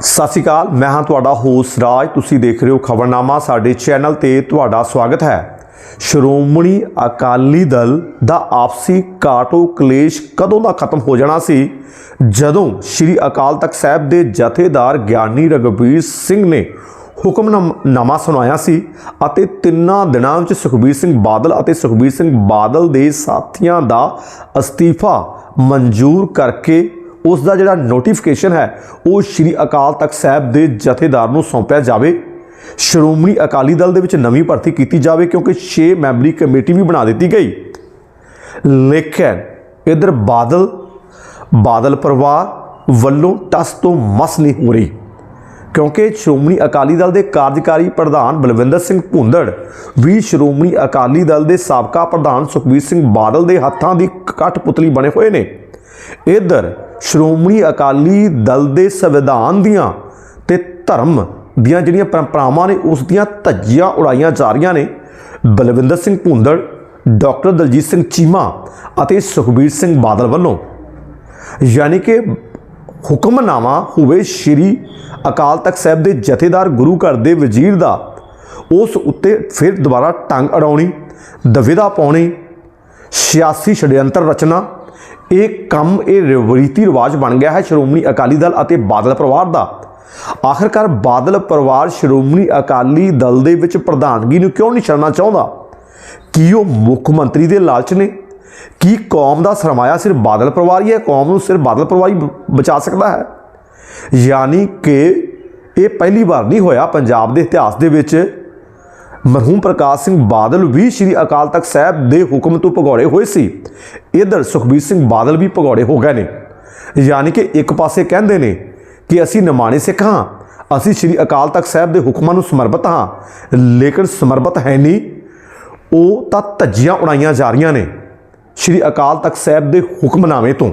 ਸਤਿ ਸ਼੍ਰੀ ਅਕਾਲ, ਮੈਂ ਹਾਂ ਤੁਹਾਡਾ ਹੋਸ ਰਾਜ, ਤੁਸੀਂ ਦੇਖ ਰਹੇ ਹੋ ਖਬਰਨਾਮਾ, ਸਾਡੇ ਚੈਨਲ ਤੇ ਤੁਹਾਡਾ ਸਵਾਗਤ ਹੈ। ਸ਼੍ਰੋਮਣੀ ਅਕਾਲੀ ਦਲ ਦਾ ਆਪਸੀ ਕਾਟੋ ਕਲੇਸ਼ ਕਦੋਂ ਦਾ ਖਤਮ ਹੋ ਜਾਣਾ ਸੀ? ਜਦੋਂ ਸ੍ਰੀ ਅਕਾਲ ਤਖਤ ਸਾਹਿਬ ਦੇ ਜਥੇਦਾਰ ਗਿਆਨੀ ਰਗਵੀਰ ਸਿੰਘ ਨੇ ਹੁਕਮਨਾਮਾ ਸੁਣਾਇਆ ਸੀ ਅਤੇ ਤਿੰਨਾਂ ਦਿਨਾਂ ਵਿੱਚ ਸੁਖਬੀਰ ਸਿੰਘ ਬਾਦਲ ਅਤੇ ਸੁਖਬੀਰ ਸਿੰਘ ਬਾਦਲ ਦੇ ਸਾਥੀਆਂ ਦਾ ਅਸਤੀਫਾ ਮਨਜ਼ੂਰ ਕਰਕੇ ਉਸ ਦਾ ਜਿਹੜਾ ਨੋਟੀਫਿਕੇਸ਼ਨ ਹੈ, ਉਹ ਸ੍ਰੀ ਅਕਾਲ ਤਖਤ ਸਾਹਿਬ ਦੇ ਜਥੇਦਾਰ ਨੂੰ ਸੌਂਪਿਆ ਜਾਵੇ। ਸ਼੍ਰੋਮਣੀ ਅਕਾਲੀ ਦਲ ਦੇ ਵਿੱਚ ਨਵੀਂ ਭਰਤੀ ਕੀਤੀ ਜਾਵੇ, ਕਿਉਂਕਿ 6 ਮੈਂਬਰੀ ਕਮੇਟੀ ਵੀ ਬਣਾ ਦਿੱਤੀ ਗਈ। ਲੇਕਿਨ ਇਧਰ ਬਾਦਲ ਬਾਦਲ ਪਰਿਵਾਰ ਵੱਲੋਂ ਟਸ ਤੋਂ ਮਸ ਨਹੀਂ ਹੋ ਰਹੀ, ਕਿਉਂਕਿ ਸ਼੍ਰੋਮਣੀ ਅਕਾਲੀ ਦਲ ਦੇ ਕਾਰਜਕਾਰੀ ਪ੍ਰਧਾਨ ਬਲਵਿੰਦਰ ਸਿੰਘ ਭੁੰਦੜ ਵੀ ਸ਼੍ਰੋਮਣੀ ਅਕਾਲੀ ਦਲ ਦੇ ਸਾਬਕਾ ਪ੍ਰਧਾਨ ਸੁਖਬੀਰ ਸਿੰਘ ਬਾਦਲ ਦੇ ਹੱਥਾਂ ਦੀ ਕਠਪੁਤਲੀ ਬਣੇ ਹੋਏ ਨੇ। ਇਧਰ ਸ਼੍ਰੋਮਣੀ ਅਕਾਲੀ ਦਲ ਦੇ ਸੰਵਿਧਾਨ ਦੀਆਂ ਤੇ ਧਰਮ ਦੀਆਂ ਜਿਹੜੀਆਂ ਪਰੰਪਰਾਵਾਂ ਨੇ, ਉਸ ਦੀਆਂ ਧੱਜੀਆਂ ਉਡਾਈਆਂ ਜਾ ਰਹੀਆਂ ਨੇ। ਬਲਵਿੰਦਰ ਸਿੰਘ ਭੁੰਦੜ, ਡਾਕਟਰ ਦਲਜੀਤ ਸਿੰਘ ਚੀਮਾ ਅਤੇ ਸੁਖਬੀਰ ਸਿੰਘ ਬਾਦਲ ਵੱਲੋਂ ਯਾਨੀ ਕਿ ਹੁਕਮਨਾਮਾ ਹੋਵੇ ਸ਼੍ਰੀ ਅਕਾਲ ਤਖਤ ਸਾਹਿਬ ਦੇ ਜਥੇਦਾਰ ਗੁਰੂ ਘਰ ਦੇ ਵਜ਼ੀਰ ਦਾ, ਉਸ ਉੱਤੇ ਫਿਰ ਦੁਬਾਰਾ ਟੰਗ ਅੜਾਉਣੀ ਦਵਿਦਾ ਪਾਉਣੀ, ਸਿਆਸੀ ਛੜਯੰਤਰ ਰਚਨਾ ਇਹ ਕੰਮ, ਇਹ ਰੀਤੀ ਰਿਵਾਜ ਬਣ ਗਿਆ ਹੈ ਸ਼੍ਰੋਮਣੀ ਅਕਾਲੀ ਦਲ ਅਤੇ ਬਾਦਲ ਪਰਿਵਾਰ ਦਾ। ਆਖਰਕਾਰ ਬਾਦਲ ਪਰਿਵਾਰ ਸ਼੍ਰੋਮਣੀ ਅਕਾਲੀ ਦਲ ਦੇ ਵਿੱਚ ਪ੍ਰਧਾਨਗੀ ਨੂੰ ਕਿਉਂ ਨਹੀਂ ਛੱਡਣਾ ਚਾਹੁੰਦਾ? ਕੀ ਉਹ ਮੁੱਖ ਮੰਤਰੀ ਦੇ ਲਾਲਚ ਨੇ? ਕੀ ਕੌਮ ਦਾ ਸਰਮਾਇਆ ਸਿਰਫ ਬਾਦਲ ਪਰਿਵਾਰ ਹੀ ਹੈ? ਕੌਮ ਨੂੰ ਸਿਰਫ ਬਾਦਲ ਪਰਿਵਾਰ ਹੀ ਬਚਾ ਸਕਦਾ ਹੈ? ਯਾਨੀ ਕਿ ਇਹ ਪਹਿਲੀ ਵਾਰ ਨਹੀਂ ਹੋਇਆ ਪੰਜਾਬ ਦੇ ਇਤਿਹਾਸ ਦੇ ਵਿੱਚ ਮਰਹੂਮ ਪ੍ਰਕਾਸ਼ ਸਿੰਘ ਬਾਦਲ ਵੀ ਸ੍ਰੀ ਅਕਾਲ ਤਖਤ ਸਾਹਿਬ ਦੇ ਹੁਕਮ ਤੋਂ ਭਗੌੜੇ ਹੋਏ ਸੀ। ਇਧਰ ਸੁਖਬੀਰ ਸਿੰਘ ਬਾਦਲ ਵੀ ਭਗੌੜੇ ਹੋ ਗਏ ਨੇ। ਯਾਨੀ ਕਿ ਇੱਕ ਪਾਸੇ ਕਹਿੰਦੇ ਨੇ ਕਿ ਅਸੀਂ ਨਿਮਾਣੇ ਸਿੱਖ ਹਾਂ, ਅਸੀਂ ਸ੍ਰੀ ਅਕਾਲ ਤਖਤ ਸਾਹਿਬ ਦੇ ਹੁਕਮਾਂ ਨੂੰ ਸਮਰਪਿਤ ਹਾਂ, ਲੇਕਿਨ ਸਮਰਪਿਤ ਹੈ ਨਹੀਂ। ਉਹ ਤਾਂ ਧੱਜੀਆਂ ਉਡਾਈਆਂ ਜਾ ਰਹੀਆਂ ਨੇ ਸ੍ਰੀ ਅਕਾਲ ਤਖਤ ਸਾਹਿਬ ਦੇ ਹੁਕਮਨਾਮੇ ਤੋਂ।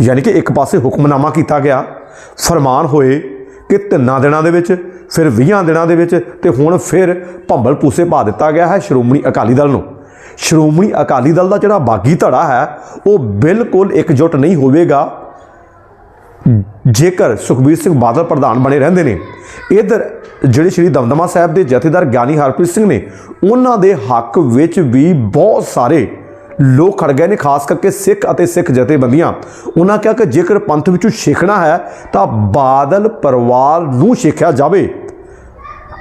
ਯਾਨੀ ਕਿ ਇੱਕ ਪਾਸੇ ਹੁਕਮਨਾਮਾ ਕੀਤਾ ਗਿਆ, ਫਰਮਾਨ ਹੋਏ ਕਿ ਤਿੰਨਾਂ ਦਿਨਾਂ ਦੇ ਵਿੱਚ ਫਿਰ 20 ਦਿਨਾਂ ਦੇ ਵਿੱਚ ਤੇ ਹੁਣ ਫਿਰ ਭੰਬਲ ਪੂਸੇ ਪਾ ਦਿੱਤਾ ਗਿਆ ਹੈ ਸ਼੍ਰੋਮਣੀ ਅਕਾਲੀ ਦਲ ਨੂੰ। ਸ਼੍ਰੋਮਣੀ ਅਕਾਲੀ ਦਲ ਦਾ ਜਿਹੜਾ ਬਾਗੀ ਧੜਾ ਹੈ, ਉਹ ਬਿਲਕੁਲ ਇਕਜੁੱਟ ਨਹੀਂ ਹੋਵੇਗਾ। ਜੇਕਰ ਸੁਖਬੀਰ ਸਿੰਘ ਬਾਦਲ ਪ੍ਰਧਾਨ ਬਣੇ ਰਹਿੰਦੇ ਨੇ, ਇਧਰ ਜਿਹੜੇ ਸ਼੍ਰੀ ਦਮਦਮਾ ਸਾਹਿਬ ਦੇ ਜਥੇਦਾਰ ਗਿਆਨੀ ਹਰਪ੍ਰੀਤ ਸਿੰਘ ਨੇ, ਉਹਨਾਂ ਦੇ ਹੱਕ ਵਿੱਚ ਵੀ ਬਹੁਤ ਸਾਰੇ ਲੋਕ ਖੜ ਗਏ ਨੇ, ਖਾਸ ਕਰਕੇ ਸਿੱਖ ਅਤੇ ਸਿੱਖ ਜਥੇਬੰਦੀਆਂ। ਉਹਨਾਂ ਕਿਹਾ ਕਿ ਜੇਕਰ ਪੰਥ ਵਿੱਚੋਂ ਸਿੱਖਣਾ ਹੈ, ਤਾਂ ਬਾਦਲ ਪਰਿਵਾਰ ਨੂੰ ਸਿੱਖਿਆ ਜਾਵੇ।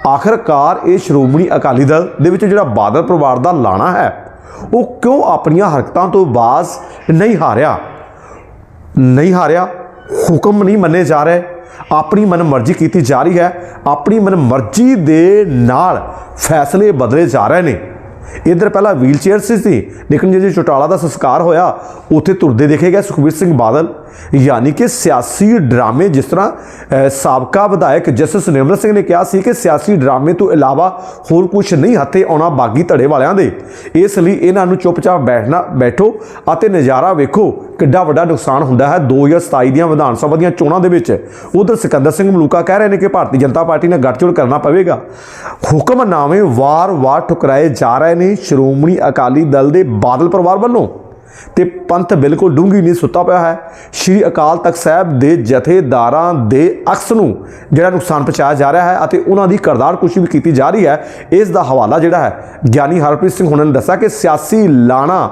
ਆਖਰਕਾਰ ਇਹ ਸ਼੍ਰੋਮਣੀ ਅਕਾਲੀ ਦਲ ਦੇ ਵਿੱਚ ਜਿਹੜਾ ਬਾਦਲ ਪਰਿਵਾਰ ਦਾ ਲਾਣਾ ਹੈ, ਉਹ ਕਿਉਂ ਆਪਣੀਆਂ ਹਰਕਤਾਂ ਤੋਂ ਬਾਜ਼ ਨਹੀਂ ਹਾਰਿਆ? ਨਹੀਂ ਹਾਰਿਆ, ਹੁਕਮ ਨਹੀਂ ਮੰਨੇ ਜਾ ਰਹੇ। ਆਪਣੀ ਮਨਮਰਜ਼ੀ ਕੀਤੀ ਜਾ ਰਹੀ ਹੈ। ਆਪਣੀ ਮਨਮਰਜ਼ੀ ਦੇ ਨਾਲ ਫੈਸਲੇ ਬਦਲੇ ਜਾ ਰਹੇ ਨੇ। ਇਧਰ ਪਹਿਲਾਂ ਵੀਲ ਚੇਅਰ ਸੀ ਸੀ ਲੇਕਿਨ ਜਦੋਂ ਚੋਟਾਲਾ ਦਾ ਸੰਸਕਾਰ ਹੋਇਆ, ਉੱਥੇ ਤੁਰਦੇ ਦੇਖੇ ਗਏ ਸੁਖਬੀਰ ਸਿੰਘ ਬਾਦਲ। ਯਾਨੀ ਕਿ ਸਿਆਸੀ ਡਰਾਮੇ ਜਿਸ ਤਰ੍ਹਾਂ ਸਾਬਕਾ ਵਿਧਾਇਕ ਜਸਟਿਸ ਨਿਰਮਲ ਸਿੰਘ ਨੇ ਕਿਹਾ ਸੀ ਕਿ ਸਿਆਸੀ ਡਰਾਮੇ ਤੋਂ ਇਲਾਵਾ ਹੋਰ ਕੁਝ ਨਹੀਂ ਹੱਥੇ ਆਉਣਾ ਬਾਗੀ ਧੜੇ ਵਾਲਿਆਂ ਦੇ। ਇਸ ਲਈ ਇਹਨਾਂ ਨੂੰ ਚੁੱਪਚਾਪ ਬੈਠਣਾ, ਬੈਠੋ ਅਤੇ ਨਜ਼ਾਰਾ ਵੇਖੋ ਕਿੱਡਾ ਵੱਡਾ ਨੁਕਸਾਨ ਹੁੰਦਾ ਹੈ। 2027 ਦੀਆਂ ਵਿਧਾਨ ਸਭਾ ਦੀਆਂ ਚੋਣਾਂ ਦੇ ਵਿੱਚ ਉਧਰ ਸਿਕੰਦਰ ਸਿੰਘ ਮਲੂਕਾ ਕਹਿ ਰਹੇ ਨੇ ਕਿ ਭਾਰਤੀ ਜਨਤਾ ਪਾਰਟੀ ਨਾਲ ਗੱਠਜੋੜ ਕਰਨਾ ਪਵੇਗਾ। ਹੁਕਮਨਾਮੇ ਵਾਰ-ਵਾਰ ਠੁਕਰਾਏ ਜਾ ਰਹੇ ਨੇ। ਸ਼੍ਰੋਮਣੀ ਅਕਾਲੀ ਦਲ ਦੇ ਬਾਦਲ ਪਰਿਵਾਰ ਵੱਲੋਂ ਤੇ ਪੰਥ ਬਿਲਕੁਲ ਡੂੰਘੀ ਨਹੀਂ ਸੁੱਤਾ ਪਿਆ ਹੈ। ਸ਼੍ਰੀ ਅਕਾਲ ਤਖਤ ਸਾਹਿਬ ਦੇ ਜਥੇਦਾਰਾਂ ਦੇ ਅਕਸ ਨੂੰ ਜਿਹੜਾ ਨੁਕਸਾਨ ਪਹੁੰਚਾਇਆ ਜਾ ਰਿਹਾ ਹੈ ਅਤੇ ਉਹਨਾਂ ਦੀ ਕਰਦਾਰ ਕੁਸ਼ੀ ਵੀ ਕੀਤੀ ਜਾ ਰਹੀ ਹੈ, ਇਸ ਦਾ ਹਵਾਲਾ ਜਿਹੜਾ ਹੈ, ਗਿਆਨੀ ਹਰਪ੍ਰੀਤ ਸਿੰਘ ਹੁਣਾਂ ਨੇ ਦੱਸਿਆ ਕਿ ਸਿਆਸੀ ਲਾਣਾ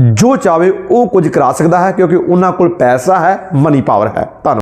ਜੋ ਚਾਵੇ ਉਹ ਕੁਝ ਕਰਾ ਸਕਦਾ ਹੈ ਕਿਉਂਕਿ ਉਹਨਾਂ ਕੋਲ ਪੈਸਾ ਹੈ ਮਨੀ ਪਾਵਰ ਹੈ। ਧੰਨਵਾਦ।